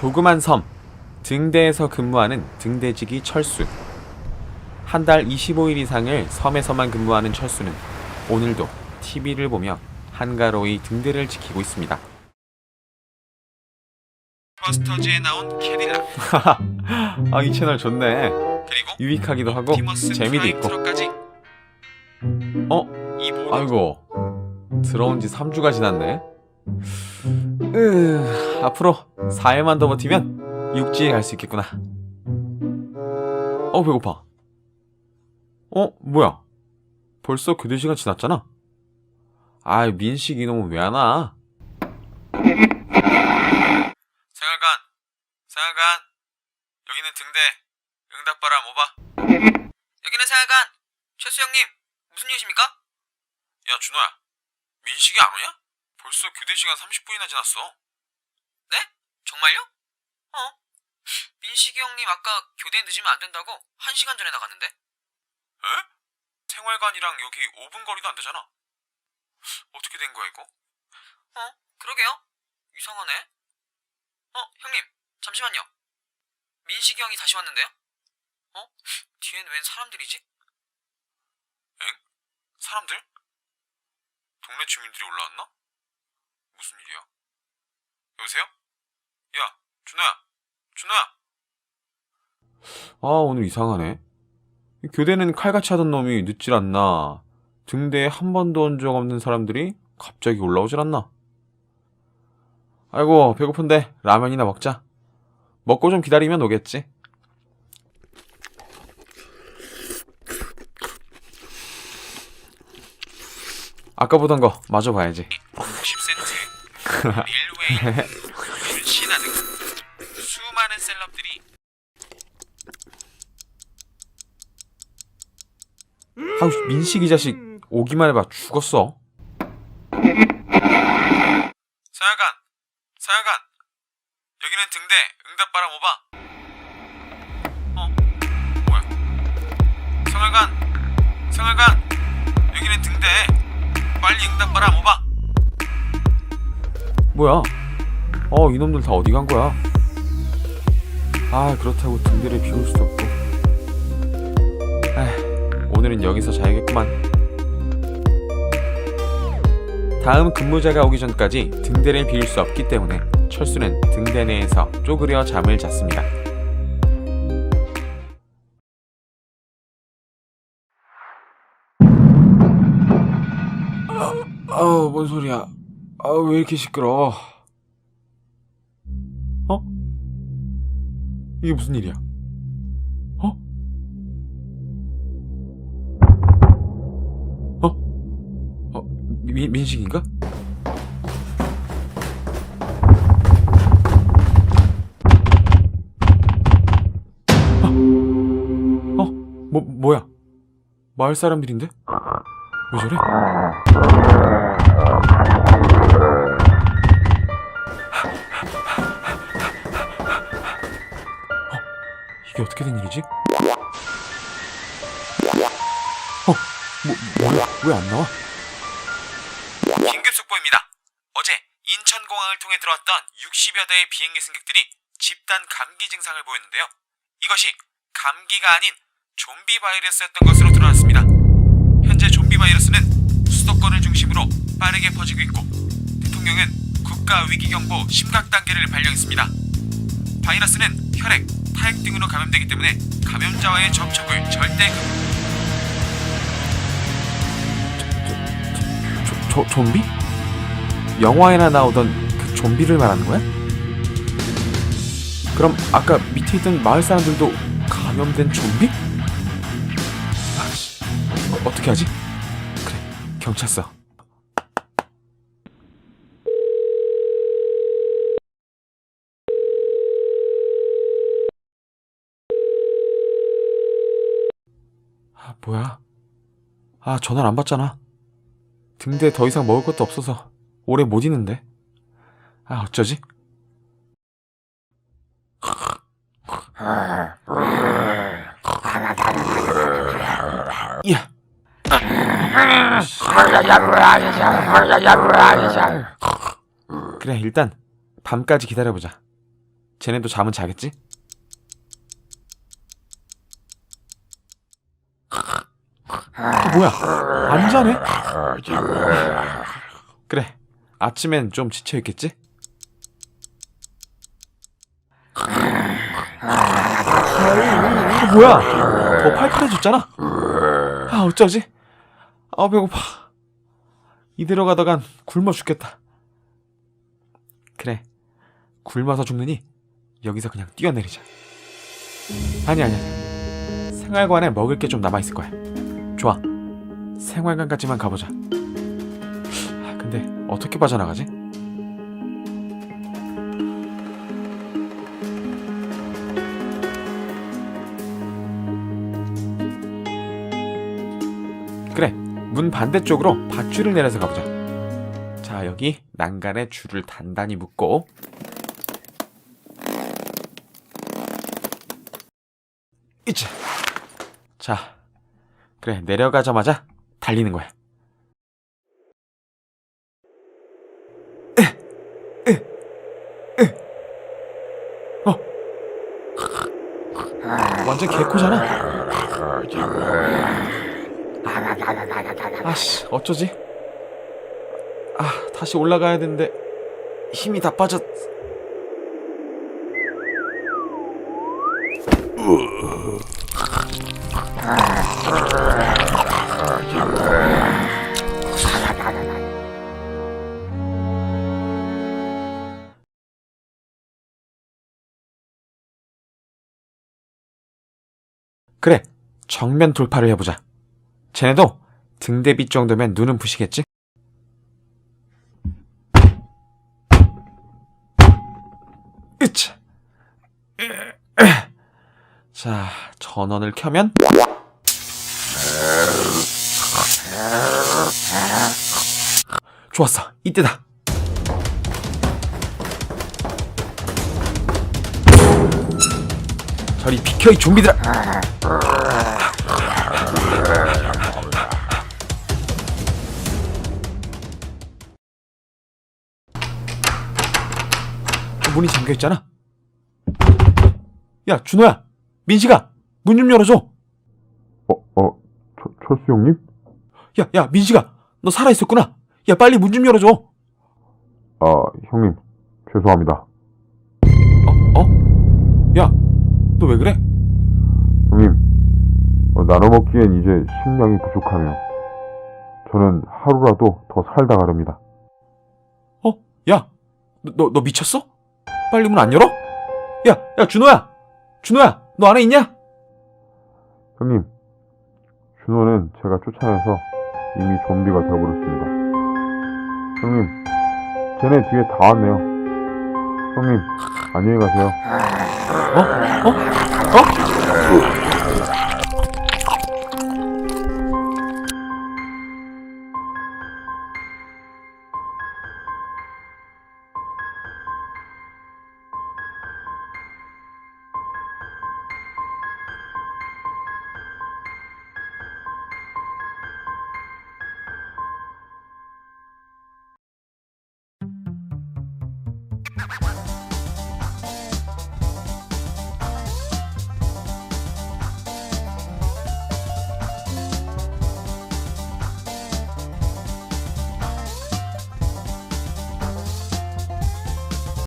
조그만 섬 등대에서 근무하는 등대지기 철수 한 달 25일 이상을 섬에서만 근무하는 철수는 오늘도 TV를 보며 한가로이 등대를 지키고 있습니다. 버스터즈에 나온 캐딜락 아이 채널 좋네. 그리고 유익하기도 하고 재미도 있고. 어? 아이고. 들어온 지 3주가 지났네 으, 앞으로 4일만 더 버티면 육지에 갈 수 있겠구나. 어 배고파. 어 뭐야? 벌써 교대 시간 지났잖아. 아이 민식 이놈은 왜 안 와? 생활관 생활관. 여기는 등대. 응답바람 오바. 여기는 사야관. 최수 형님 무슨 일이십니까? 야 준호야. 민식이 안 오냐? 벌써 교대 시간 30분이나 지났어 네? 정말요? 어? 민식이 형님 아까 교대 늦으면 안 된다고 한 시간 전에 나갔는데 에? 생활관이랑 여기 5분 거리도 안 되잖아 어떻게 된 거야 이거? 어? 그러게요 이상하네 어? 형님 잠시만요 민식이 형이 다시 왔는데요? 어? 뒤엔 웬 사람들이지? 사람들? 동네 주민들이 올라왔나? 무슨 일이야? 여보세요? 야, 준호야! 준호야! 아, 오늘 이상하네. 이 교대는 칼같이 하던 놈이 늦질 않나. 등대에 한 번도 온 적 없는 사람들이 갑자기 올라오질 않나. 아이고, 배고픈데 라면이나 먹자. 먹고 좀 기다리면 오겠지. 아까 보던 거 마저 봐야지. 50센트 릴웨이 등 수많은 셀럽들이 아우 민식 이 자식 오기만 해봐 죽었어. 사야관, 사야관. 여기는 등대 응답바람 오바. 어, 뭐야? 생활관, 생활관. 여기는 등대 빨리 응답바람 오바. 뭐야? 어 이놈들 다 어디 간 거야? 아 그렇다고 등대를 비울 수도 없고. 에휴. 오늘은 여기서 자야겠구만. 다음 근무자가 오기 전까지 등대를 비울 수 없기 때문에 철수는 등대 내에서 쪼그려 잠을 잤습니다. 아우, 뭔 소리야. 아우, 왜 이렇게 시끄러워. 어? 이게 무슨 일이야? 어? 어, 민, 민식인가? 아, 어, 뭐, 뭐야? 마을 사람들인데? 왜 저래? 이게 어떻게 된 일이지? 어, 뭐, 뭐야? 왜 안 나와? 긴급 속보입니다. 어제 인천공항을 통해 들어왔던 60여 대의 비행기 승객들이 집단 감기 증상을 보였는데요. 이것이 감기가 아닌 좀비 바이러스였던 것으로 드러났습니다. 현재 좀비 바이러스는 수도권을 중심으로 빠르게 퍼지고 있고 대통령은 국가 위기 경보 심각 단계를 발령했습니다. 바이러스는 혈액, 타액 등으로 감염되기 때문에 감염자와의 접촉을 절대 금 조, 조, 좀비? 영화에나 나오던 그 좀비를 말하는 거야? 그럼 아까 밑에 있던 마을 사람들도 감염된 좀비? 아씨, 어, 어떻게 하지? 그래, 경찰서. 뭐야? 아, 전화를 안 받잖아. 등대 더 이상 먹을 것도 없어서 오래 못 있는데. 아, 어쩌지? 야! 그래, 일단 밤까지 기다려보자. 쟤네도 잠은 자겠지? 뭐야? 안 자네? 그래. 아침엔 좀 지쳐 있겠지? 어, 뭐야? 더 팔팔해졌잖아. 아 어쩌지? 아 배고파. 이대로 가다간 굶어 죽겠다. 그래. 굶어서 죽느니 여기서 그냥 뛰어내리자. 아니 아니 아니. 생활관에 먹을 게 좀 남아 있을 거야. 좋아. 생활관까지만 가보자. 아, 근데 어떻게 빠져나가지? 그래. 문 반대쪽으로 밧줄을 내려서 가보자. 자, 여기 난간에 줄을 단단히 묶고 이차. 자, 그래 내려가자마자 달리는 거야. 에, 에, 에. 어, 완전 개코잖아. 아씨, 어쩌지? 아, 다시 올라가야 되는데 힘이 다 빠졌. 그래, 정면 돌파를 해보자. 쟤네도 등 대비 정도면 눈은 부시겠지? 으차. 자, 전원을 켜면 좋았어. 이때다. 저리 비켜 이 좀비들아. 문이 잠겨 있잖아. 야, 준호야. 민식아. 문 좀 열어줘. 어, 어, 철, 철수 형님? 야, 야, 민식아. 너 살아있었구나. 야, 빨리 문 좀 열어줘. 어, 아, 형님, 죄송합니다. 너 왜 그래? 형님, 어, 나눠 먹기엔 이제 식량이 부족하네요. 저는 하루라도 더 살다 가렵니다. 어? 야, 너, 너, 너 미쳤어? 빨리 문 안 열어? 야, 야, 준호야! 준호야! 너 안에 있냐? 형님, 준호는 제가 쫓아내서 이미 좀비가 되어버렸습니다. 형님, 쟤네 뒤에 다 왔네요. 형님 안녕히 가세요. 어? 어? 어?